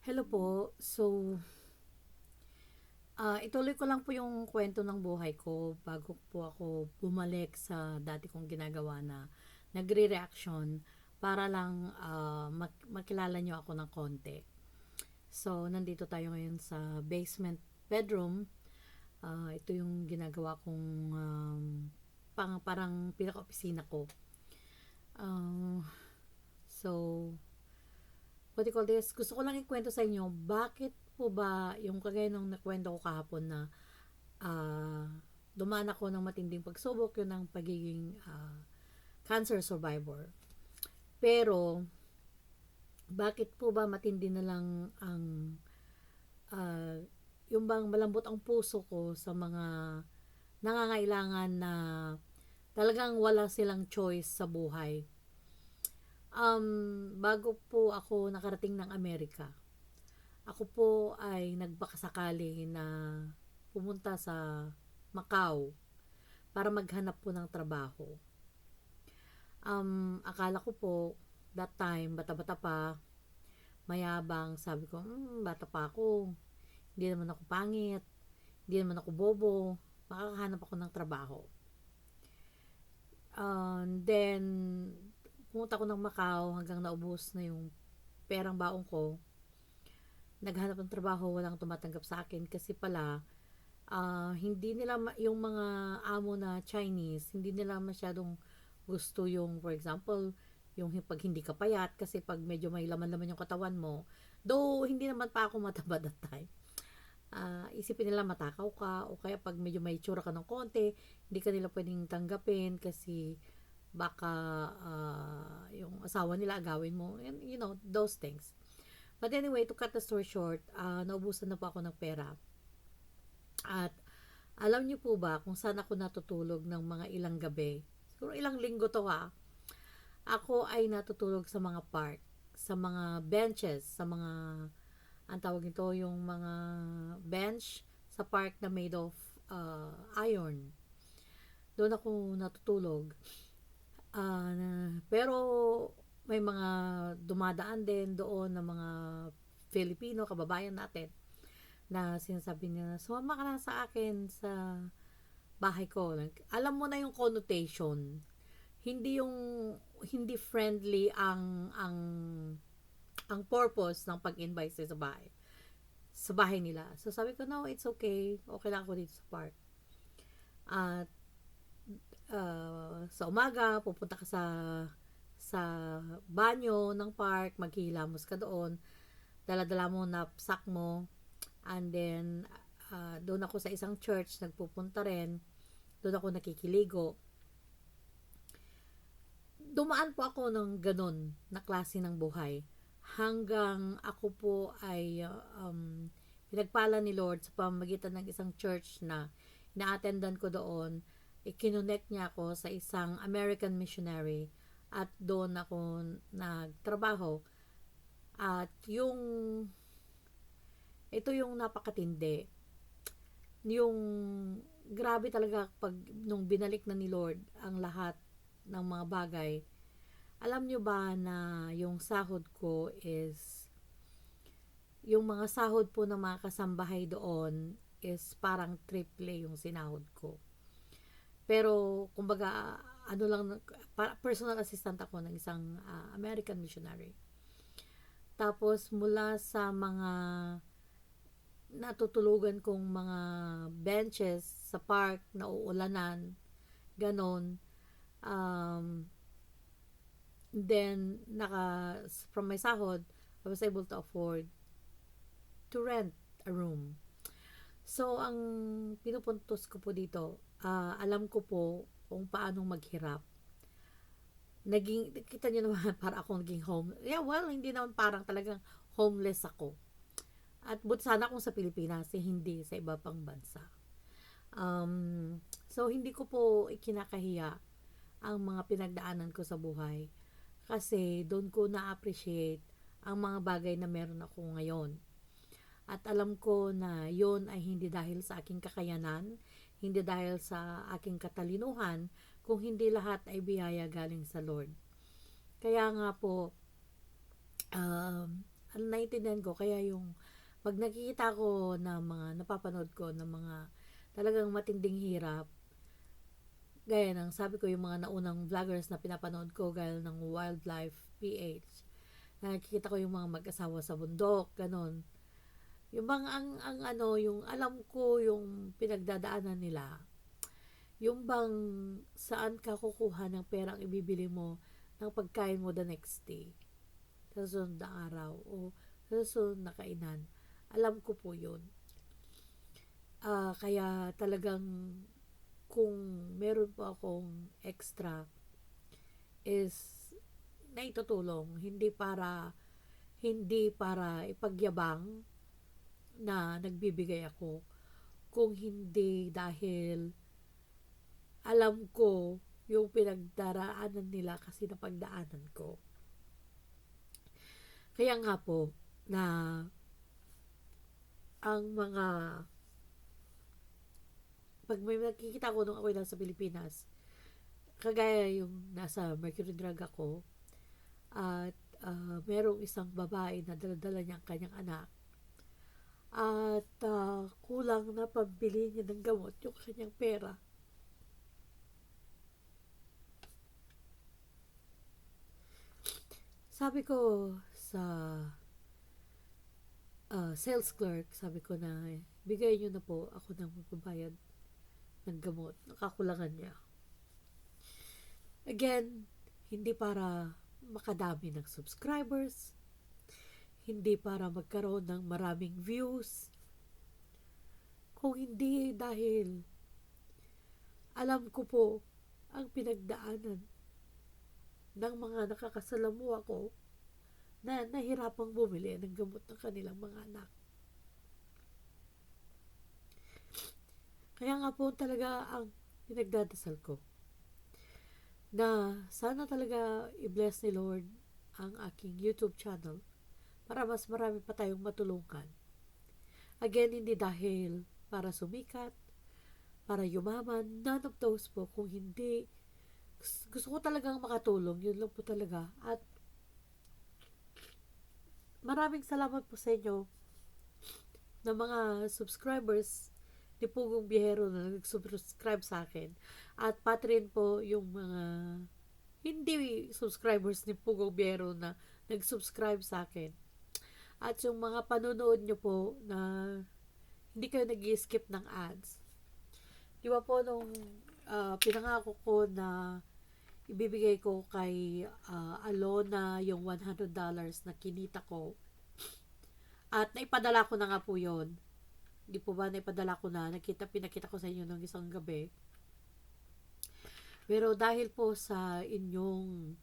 Hello po. So, ah, ituloy ko lang po yung kwento ng buhay ko bago po ako bumalik sa dati kong ginagawa na nagre-reaction para lang ah, mak- makilala nyo ako ng konti. So, nandito tayo ngayon sa basement bedroom. Ah, ito yung ginagawa kong um, pang, parang pinaka-opisina ko. Ah, so, what do you call this? Gusto ko lang ikwento sa inyo, bakit po ba yung kagaya nung nakwento ko kahapon na ah, dumaan ako ng matinding pagsubok, yun ang pagiging ah, cancer survivor. Pero, bakit po ba matindi na lang ang ah, yung bang malambot ang puso ko sa mga nangangailangan na talagang wala silang choice sa buhay. Um, bago po ako nakarating ng Amerika, ako po ay nagbakasakali na pumunta sa Macau para maghanap po ng trabaho. Um, akala ko po, that time, bata-bata pa, mayabang, sabi ko, hmm, bata pa ako, hindi naman ako pangit, hindi naman ako bobo, makakahanap ako ng trabaho. Um, then, pumunta ako ng Macau hanggang naubos na yung perang baong ko. Naghanap ng trabaho, walang tumatanggap sa akin kasi pala, ah, hindi nila, yung mga amo na Chinese, hindi nila masyadong gusto yung, for example, yung pag hindi ka payat, kasi pag medyo may laman-laman yung katawan mo, though hindi naman pa ako mataba that time, ah, isipin nila matakaw ka, o kaya pag medyo may tsura ka ng konti, hindi ka nila pwedeng tanggapin kasi baka ah, yung asawa nila agawin mo, and, you know, those things. But anyway, to cut the story short, ah, naubusan na po ako ng pera. At alam niyo po ba kung saan ako natutulog ng mga ilang gabi? Siguro ilang linggo to ha. Ako ay natutulog sa mga park, sa mga benches, sa mga ang tawag nito yung mga bench sa park na made of ah, iron. Doon ako natutulog. Na- pero may mga dumadaan din doon na mga Filipino, kababayan natin, na sinasabi niya, sumama ka na sa akin sa bahay ko. Alam mo na yung connotation. Hindi yung, hindi friendly ang, ang, ang purpose ng pag-invite sa bahay. Sa bahay nila. So sabi ko, no, it's okay. Okay lang ako dito sa park. At uh, sa umaga, pupunta ka sa sa banyo ng park, maghihilamos ka doon, dala-dala mo na sack mo, and then, uh, doon ako sa isang church, nagpupunta rin, doon ako nakikiligo. Dumaan po ako ng ganun na klase ng buhay hanggang ako po ay um, pinagpala ni Lord sa pamamagitan ng isang church na ina-attendan ko doon, ikinonect niya ako sa isang American missionary at doon ako nagtrabaho. At yung ito yung napakatindi. Yung grabe talaga pag nung binalik na ni Lord ang lahat ng mga bagay. Alam nyo ba na yung sahod ko is yung mga sahod po ng mga kasambahay doon is parang triple yung sinahod ko. Pero, kumbaga, ano lang, personal assistant ako ng isang ah, American missionary. Tapos, mula sa mga natutulugan kong mga benches sa park na uulanan, ganon, um, then, naka, from my sahod, I was able to afford to rent a room. So, ang pinupuntos ko po dito, ah, alam ko po kung paano maghirap. Naging, kita nyo naman, para ako naging home. Yeah, well, hindi naman parang talagang homeless ako. At but sana kung sa Pilipinas, eh, hindi sa iba pang bansa. Um, so, hindi ko po ikinakahiya ang mga pinagdaanan ko sa buhay. Kasi doon ko na-appreciate ang mga bagay na meron ako ngayon. At alam ko na yon ay hindi dahil sa aking kakayanan, hindi dahil sa aking katalinuhan, kung hindi lahat ay biyaya galing sa Lord. Kaya nga po, um, naiintindihan ko kaya yung pag nakikita ko na mga napapanood ko ng mga talagang matinding hirap, gaya ng sabi ko yung mga naunang vloggers na pinapanood ko gaya ng Wildlife PH. Nakikita ko yung mga mag-asawa sa bundok, ganon. Yung bang ang, ang ano, yung alam ko yung pinagdadaanan nila. Yung bang saan ka kukuha ng perang ibibili mo ng pagkain mo the next day. Sa susunod na araw o sa susunod na kainan. Alam ko po yun. Ah, kaya talagang kung meron po akong extra is naitutulong hindi para hindi para ipagyabang na nagbibigay ako kung hindi dahil alam ko yung pinagdaraanan nila kasi napagdaanan ko. Kaya nga po na ang mga pag may nakikita ko nung ako lang sa Pilipinas, kagaya yung nasa Mercury Drug ako, at uh, merong isang babae na daladala niya ang kanyang anak, at uh, kulang na pambili niya ng gamot yung kanyang pera. Sabi ko sa uh, sales clerk, sabi ko na bigay niyo na po ako ng magbabayad ng gamot. Nakakulangan niya. Again, hindi para makadami ng subscribers, hindi para magkaroon ng maraming views, kung hindi dahil alam ko po ang pinagdaanan ng mga nakakasalamuha ko na nahirapang bumili ng gamot ng kanilang mga anak. Kaya nga po talaga ang pinagdadasal ko na sana talaga i-bless ni Lord ang aking YouTube channel para mas marami pa tayong matulungan. Again, hindi dahil para sumikat, para yumaman, none of those po. Kung hindi, gusto ko talagang makatulong. Yun lang po talaga. At maraming salamat po sa inyo ng mga subscribers ni Pugong Bihero na nag-subscribe sa akin. At pati rin po yung mga hindi subscribers ni Pugong Bihero na nag-subscribe sa akin. At yung mga panonood nyo po na hindi kayo nag skip ng ads. Di ba po nung uh, pinangako ko na ibibigay ko kay uh, Alona yung $100 na kinita ko. At naipadala ko na nga po yon Di po ba naipadala ko na, nakita, pinakita ko sa inyo ng isang gabi. Pero dahil po sa inyong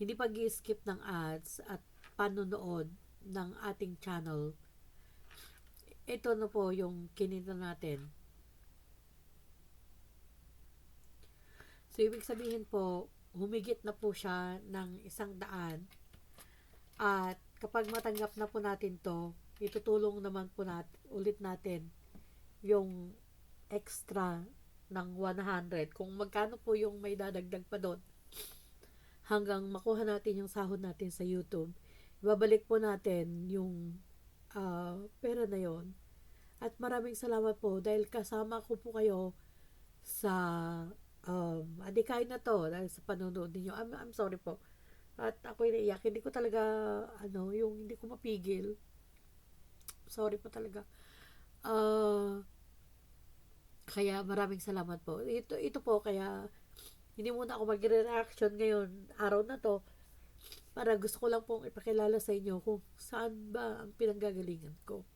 hindi pag skip ng ads at panonood ng ating channel, ito na po yung kinita natin. So, ibig sabihin po, humigit na po siya ng isang daan. At kapag matanggap na po natin to, itutulong naman po nat, ulit natin yung extra ng 100 kung magkano po yung may dadagdag pa doon hanggang makuha natin yung sahod natin sa YouTube ibabalik po natin yung uh, pera na yon at maraming salamat po dahil kasama ko po kayo sa um, adikay na to dahil sa panonood ninyo. I'm, I'm sorry po. At ako naiyak. Hindi ko talaga ano yung hindi ko mapigil. Sorry po talaga. Uh, kaya maraming salamat po. Ito, ito po, kaya hindi muna ako mag-reaction ngayon, araw na to, para gusto ko lang pong ipakilala sa inyo kung saan ba ang pinanggagalingan ko.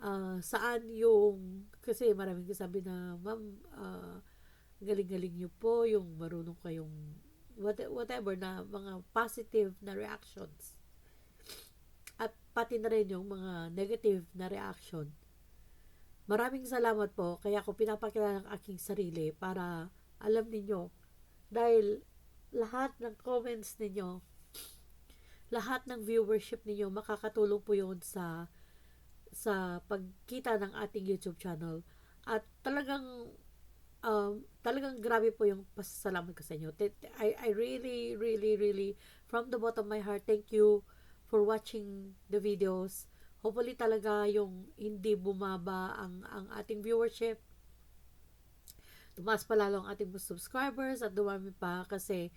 Uh, saan yung, kasi maraming sabi na, ma'am, uh, galing-galing nyo po, yung marunong kayong, whatever na, mga positive na reactions pati na rin yung mga negative na reaction. Maraming salamat po, kaya ako pinapakilala ng aking sarili para alam ninyo, dahil lahat ng comments ninyo, lahat ng viewership ninyo, makakatulong po yun sa sa pagkita ng ating YouTube channel. At talagang um, talagang grabe po yung pasasalamat ko sa inyo. I, I really, really, really, from the bottom of my heart, thank you for watching the videos. Hopefully talaga yung hindi bumaba ang, ang ating viewership. Tumaas pa lalo ang ating subscribers at dumami pa kasi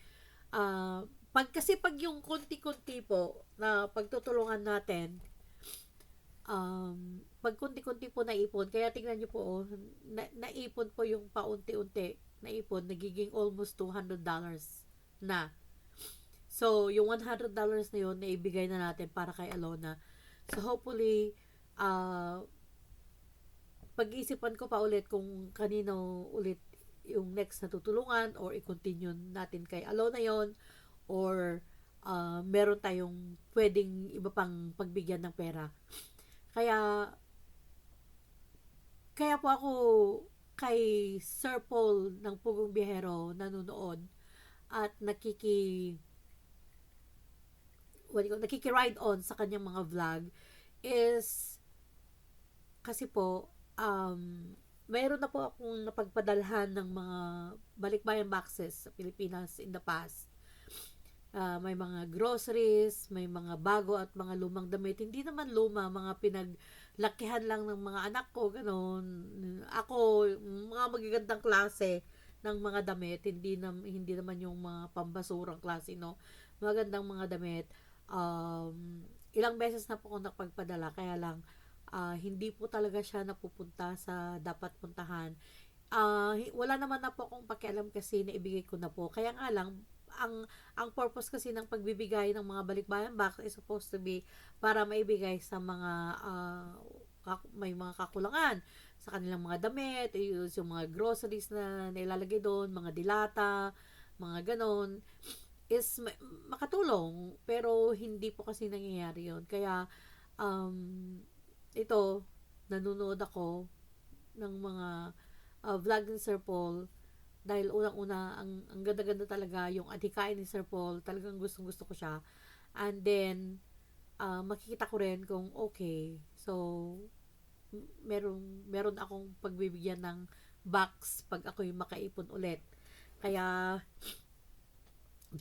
ah, pag kasi pag yung konti-konti po na pagtutulungan natin um, pag konti-konti po naipon, kaya tingnan nyo po, oh, na, naipon po yung paunti-unti, naipon, nagiging almost $200 na. So, yung $100 na yun, naibigay na natin para kay Alona. So, hopefully, uh, pag-iisipan ko pa ulit kung kanino ulit yung next na tutulungan or i-continue natin kay Alona yon or uh, meron tayong pwedeng iba pang pagbigyan ng pera. Kaya, kaya po ako kay Sir Paul ng Pugong Biyahero nanonood at nakiki what call, nakiki-ride on sa kanyang mga vlog is kasi po um, mayroon na po akong napagpadalhan ng mga balikbayan boxes sa Pilipinas in the past. Ah, may mga groceries, may mga bago at mga lumang damit. Hindi naman luma, mga pinaglakihan lang ng mga anak ko, ganon. Ako, mga magagandang klase ng mga damit, hindi na, hindi naman yung mga pambasurang klase, no. Magandang mga damit. Um, ilang beses na po ako napagpadala, kaya lang ah, hindi po talaga siya napupunta sa dapat puntahan. Ah, hi- wala naman na po akong pakialam kasi naibigay ko na po. Kaya nga lang, ang ang purpose kasi ng pagbibigay ng mga balikbayan box is supposed to be para maibigay sa mga kak- may mga kakulangan. Sa kanilang mga damit, yung, mga groceries na nilalagay doon, mga dilata, mga ganon is ma- makatulong. Pero hindi po kasi nangyayari yon kaya um, ito nanonood ako ng mga uh, vlog ni Sir Paul dahil unang-una ang, ang ganda-ganda talaga yung adhikain ni Sir Paul. Talagang gustong gusto ko siya. And then uh, makikita ko rin kung okay so meron meron akong pagbibigyan ng box pag ako yung makaipon ulit. Kaya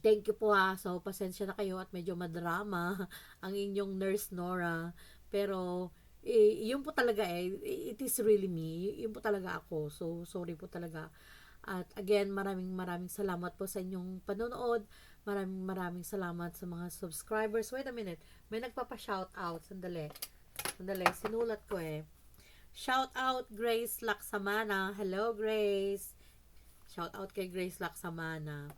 thank you po ha. So pasensya na kayo at medyo madrama ang inyong nurse Nora. Pero eh, yun po talaga eh it is really me. Yun po talaga ako. So sorry po talaga at again, maraming maraming salamat po sa inyong panonood. Maraming maraming salamat sa mga subscribers. Wait a minute. May nagpapa-shout out. Sandali. Sandali. Sinulat ko eh. Shout out Grace Laksamana. Hello Grace. Shout out kay Grace Laksamana.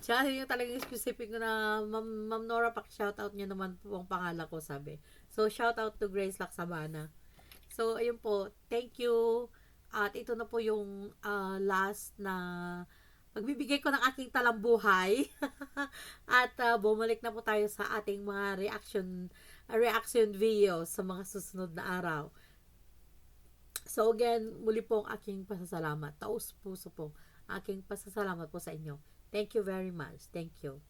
Siya yung talagang specific na Ma'am, Ma'am Nora pak shout out niya naman po ang pangalan ko sabi. So shout out to Grace Laksamana. So ayun po. Thank you. At ito na po yung ah, last na pagbibigay ko ng aking talambuhay. At ah, bumalik na po tayo sa ating mga reaction reaction videos sa mga susunod na araw. So again, muli po ang aking pasasalamat. Taos puso po aking pasasalamat po sa inyo. Thank you very much. Thank you.